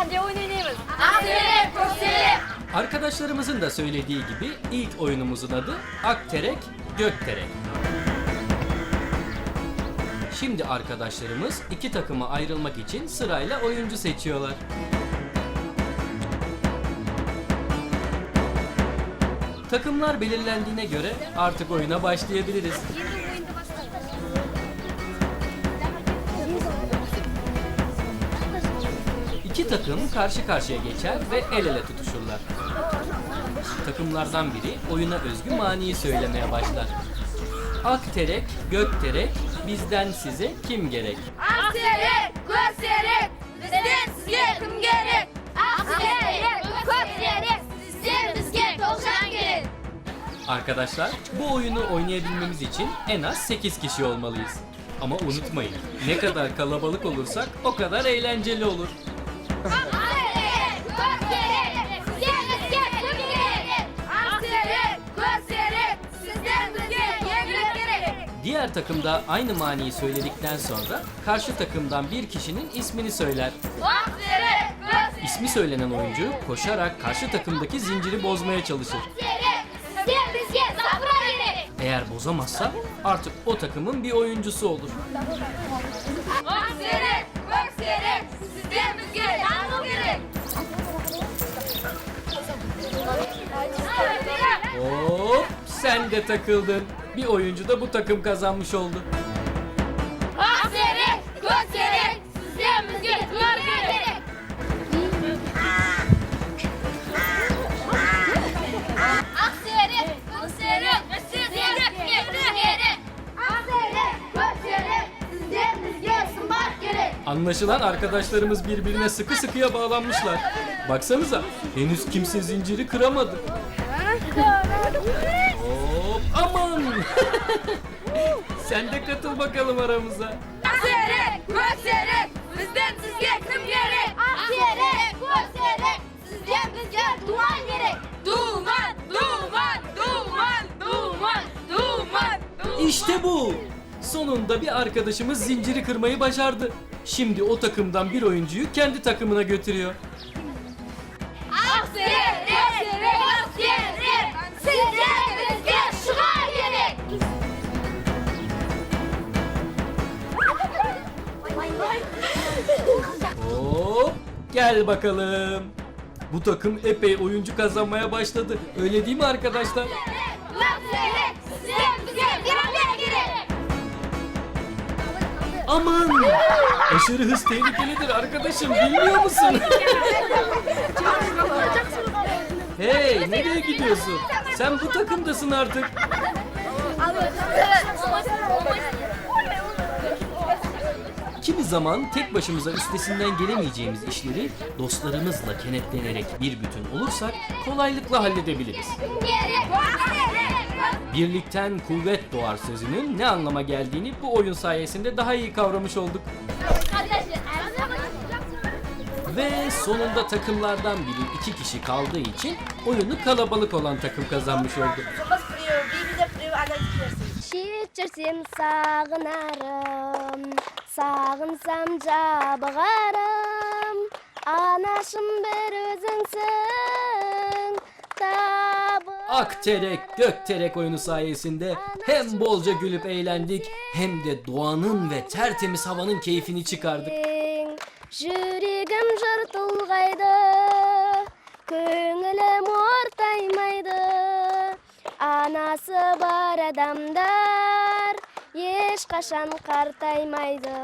o'yin o'ynaymiz Akterek, Kökterek. Arkadaşlarımızın da söylediği gibi ilk oyunumuzun adı Akterek Gökterek. Şimdi arkadaşlarımız iki takıma ayrılmak için sırayla oyuncu seçiyorlar. Takımlar belirlendiğine göre artık oyuna başlayabiliriz. İki takım karşı karşıya geçer ve el ele tutuşurlar. Takımlardan biri oyuna özgü maniyi söylemeye başlar. Ak terek, gök terek, bizden size kim gerek? Akterek, Kökterek. Bizden sizge kim gerek? Akterek, Kökterek. Sizden bizge tavşan gerek. Arkadaşlar, bu oyunu oynayabilmemiz için en az 8 kişi olmalıyız. Ama unutmayın, ne kadar kalabalık olursak o kadar eğlenceli olur. Diğer takımda aynı maniyi söyledikten sonra karşı takımdan bir kişinin ismini söyler. İsmi söylenen oyuncu koşarak karşı takımdaki zinciri bozmaya çalışır. Eğer bozamazsa artık o takımın bir oyuncusu olur. Sen de takıldın. Bir oyuncu da bu takım kazanmış oldu. Akterek, Kökterek. Sizden tutar gerek. Akterek, Kökterek. Sizden bizge gerek. Sizden sımbat gerek. Anlaşılan arkadaşlarımız birbirine sıkı sıkıya bağlanmışlar. Baksanıza henüz kimse zinciri kıramadı. Sen de katıl bakalım aramıza. Akterek, Kökterek. Bizden sizge kim gerek? Akterek, Kökterek. Sizden bizge duman gerek. Duman, duman, duman, duman, duman, duman. İşte bu. Sonunda bir arkadaşımız zinciri kırmayı başardı. Şimdi o takımdan bir oyuncuyu kendi takımına götürüyor. Gel bakalım. Bu takım epey oyuncu kazanmaya başladı. Öyle değil mi arkadaşlar? Aman! Aşırı hız tehlikelidir arkadaşım bilmiyor musun? hey nereye gidiyorsun? Sen bu takımdasın artık. Zaman tek başımıza üstesinden gelemeyeceğimiz işleri dostlarımızla kenetlenerek bir bütün olursak kolaylıkla halledebiliriz. Birlikten kuvvet doğar sözünün ne anlama geldiğini bu oyun sayesinde daha iyi kavramış olduk. Ve sonunda takımlardan biri iki kişi kaldığı için oyunu kalabalık olan takım kazanmış oldu. Şişirsem sağınarım, sağınsam jabıgarım. Anaşım bir özünsün, tabı. Ak terek, gök terek oyunu sayesinde hem bolca gülüp eğlendik hem de doğanın ve tertemiz havanın keyfini çıkardık. Жүрегім жыртылғайды, көңілім ортаймайды. Анасы бар адамдар ешқашан қартаймайды